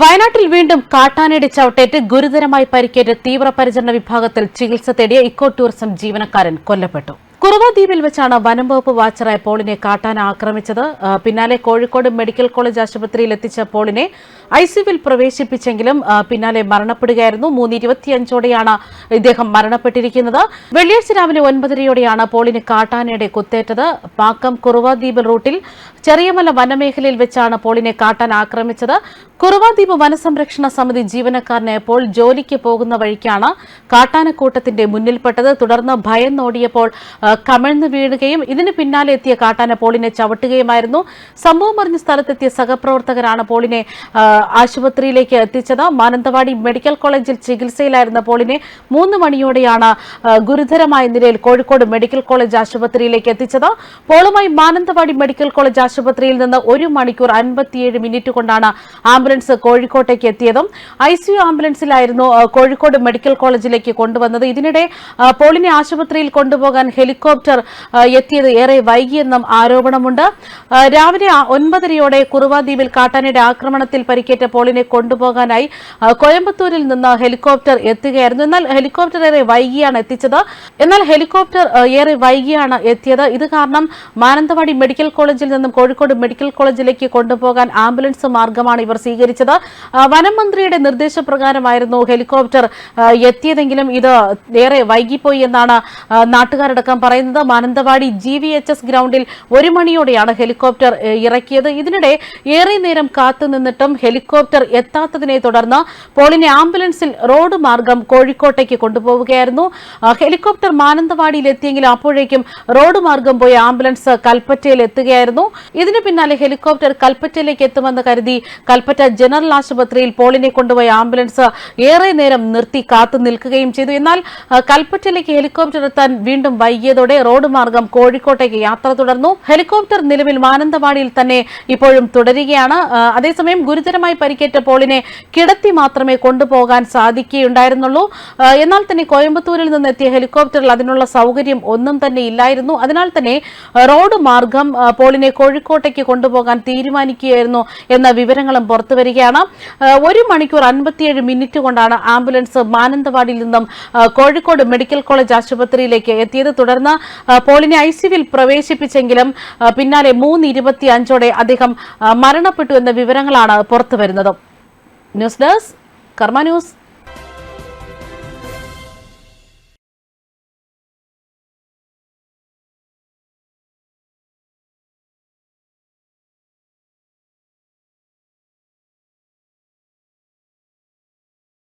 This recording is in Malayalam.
വയനാട്ടിൽ വീണ്ടും കാട്ടാനയുടെ ചവിട്ടേറ്റ് ഗുരുതരമായി പരിക്കേറ്റ് തീവ്രപരിചരണ വിഭാഗത്തിൽ ചികിത്സ തേടിയ ഇക്കോ ടൂറിസം ജീവനക്കാരൻ കൊല്ലപ്പെട്ടു. കുറുവ ദ്വീപിൽ വെച്ചാണ് വനംവകുപ്പ് വാച്ചറായ പോളിനെ കാട്ടാൻ ആക്രമിച്ചത്. പിന്നാലെ കോഴിക്കോട് മെഡിക്കൽ കോളേജ് ആശുപത്രിയിൽ എത്തിച്ച പോളിനെ ഐസിയുവിൽ പ്രവേശിപ്പിച്ചെങ്കിലും പിന്നാലെ മരണപ്പെടുകയായിരുന്നു. മൂന്ന് ഇരുപത്തിയഞ്ചോടെയാണ് ഇദ്ദേഹം മരണപ്പെട്ടിരിക്കുന്നത്. വെള്ളിയാഴ്ച രാവിലെ ഒൻപതരയോടെയാണ് പോളിന് കാട്ടാനയുടെ കുത്തേറ്റത്. പാക്കം കുറുവ ദ്വീപ് റൂട്ടിൽ ചെറിയമല വനമേഖലയിൽ വെച്ചാണ് പോളിനെ കാട്ടാൻ ആക്രമിച്ചത്. കുറുവാദ്വീപ് വനസംരക്ഷണ സമിതി ജീവനക്കാരനെ പോൾ ജോലിക്ക് പോകുന്ന വഴിക്കാണ് കാട്ടാനക്കൂട്ടത്തിന്റെ മുന്നിൽപ്പെട്ടത്. തുടർന്ന് ഭയന്നോടിയപ്പോൾ കമിഴ്ന്നു വീഴുകയും ഇതിന് പിന്നാലെ എത്തിയ കാട്ടാന പോളിനെ ചവിട്ടുകയുമായിരുന്നു. സംഭവം അറിഞ്ഞ സ്ഥലത്തെത്തിയ സഹപ്രവർത്തകരാണ് പോളിനെ ആശുപത്രിയിലേക്ക് എത്തിച്ചത്. മാനന്തവാടി മെഡിക്കൽ കോളേജിൽ ചികിത്സയിലായിരുന്ന പോളിനെ മൂന്ന് മണിയോടെയാണ് ഗുരുതരമായ നിലയിൽ കോഴിക്കോട് മെഡിക്കൽ കോളേജ് ആശുപത്രിയിലേക്ക് എത്തിച്ചത്. പോളുമായി മാനന്തവാടി മെഡിക്കൽ കോളേജ് ആശുപത്രിയിൽ നിന്ന് ഒരു മണിക്കൂർ അൻപത്തിയേഴ് മിനിറ്റ് കൊണ്ടാണ് ആംബുലൻസ് കോഴിക്കോട്ടേക്ക് എത്തിയതും. ഐ ഐസിയു ആംബുലൻസിലായിരുന്നു കോഴിക്കോട് മെഡിക്കൽ കോളേജിലേക്ക് കൊണ്ടുവന്നത്. ഇതിനിടെ പോളിനെ ആശുപത്രിയിൽ കൊണ്ടുപോകാൻ ഹെലികോപ്റ്റർ ആ, എത്തിയത് ഏറെ വൈകിയെന്നും ആരോപണമുണ്ട്. രാവിലെ ഒൻപതരയോടെ കുറുവാദ്വീപിൽ കാട്ടാനയുടെ ആക്രമണത്തിൽ പരിക്കേറ്റ പോളിനെ കൊണ്ടുപോകാനായി കോയമ്പത്തൂരിൽ നിന്ന് ഹെലികോപ്റ്റർ എത്തുകയായിരുന്നു. എന്നാൽ ഹെലികോപ്റ്റർ ഏറെ വൈകിയാണ് എത്തിച്ചത്. എന്നാൽ ഹെലികോപ്റ്റർ ഏറെ വൈകിയാണ് എത്തിയത്. ഇത് കാരണം മാനന്തവാടി മെഡിക്കൽ കോളേജിൽ നിന്നും കോഴിക്കോട് മെഡിക്കൽ കോളേജിലേക്ക് കൊണ്ടുപോകാൻ ആംബുലൻസ് മാർഗമാണ് ഇവർ സ്വീകരിച്ചത്. വനം മന്ത്രിയുടെ നിർദ്ദേശപ്രകാരമായിരുന്നു ഹെലികോപ്റ്റർ എത്തിയതെങ്കിലും ഇത് ഏറെ വൈകിപ്പോയി എന്നാണ് നാട്ടുകാരടക്കം പറയുന്നത്. Mananthavady G V H S ഗ്രൗണ്ടിൽ ഒരു മണിയോടെയാണ് ഹെലികോപ്റ്റർ ഇറക്കിയത്. ഇതിനിടെ ഏറെ നേരം കാത്തുനിന്നിട്ടും ഹെലികോപ്റ്റർ എത്താത്തതിനെ തുടർന്ന് പോളിനെ ആംബുലൻസിൽ റോഡ് മാർഗം കോഴിക്കോട്ടേക്ക് കൊണ്ടുപോവുകയായിരുന്നു. ഹെലികോപ്റ്റർ മാനന്തവാടിയിൽ എത്തിയെങ്കിലും അപ്പോഴേക്കും റോഡ് മാർഗം പോയ ആംബുലൻസ് കൽപ്പറ്റയിൽ എത്തുകയായിരുന്നു. ഇതിന് പിന്നാലെ ഹെലികോപ്റ്റർ കൽപ്പറ്റയിലേക്ക് എത്തുമെന്ന് കരുതി കൽപ്പറ്റ ജനറൽ ആശുപത്രിയിൽ പോളിനെ കൊണ്ടുപോയ ആംബുലൻസ് ഏറെ നേരം നിർത്തി കാത്തു നിൽക്കുകയും ചെയ്തു. എന്നാൽ കൽപ്പറ്റയിലേക്ക് ഹെലികോപ്റ്റർ എത്താൻ വീണ്ടും വൈകിയതോടെ റോഡ് മാർഗം കോഴിക്കോട്ടേക്ക് യാത്ര തുടർന്നു. ഹെലികോപ്റ്റർ നിലവിൽ മാനന്തവാടിയിൽ തന്നെ ഇപ്പോഴും തുടരുകയാണ്. അതേസമയം ഗുരുതരമായി പരിക്കേറ്റ പോളിനെ കിടത്തി മാത്രമേ കൊണ്ടുപോകാൻ സാധിക്കുകയുണ്ടായിരുന്നുള്ളൂ. എന്നാൽ തന്നെ കോയമ്പത്തൂരിൽ നിന്നെത്തിയ ഹെലികോപ്റ്ററിൽ അതിനുള്ള സൗകര്യം ഒന്നും തന്നെ ഇല്ലായിരുന്നു. അതിനാൽ തന്നെ റോഡ് മാർഗം പോളിനെ കോഴിക്കോട്ടേക്ക് കൊണ്ടുപോകാൻ തീരുമാനിക്കുകയായിരുന്നു എന്ന വിവരങ്ങളും പുറത്തുവരികയാണ് ഒരു മണിക്കൂർ അൻപത്തിയേഴ് മിനിറ്റ് കൊണ്ടാണ് ആംബുലൻസ് മാനന്തവാടിയിൽ നിന്നും കോഴിക്കോട് മെഡിക്കൽ കോളേജ് ആശുപത്രിയിലേക്ക് എത്തിയത്. തുടർന്ന് ആ, പോളിനെ ഐ സിയുവിൽ പ്രവേശിപ്പിച്ചെങ്കിലും പിന്നാലെ മൂന്ന് ഇരുപത്തി അഞ്ചോടെ അദ്ദേഹം മരണപ്പെട്ടു എന്ന വിവരങ്ങളാണ് പുറത്തുവരുന്നത്. News desk Karma news.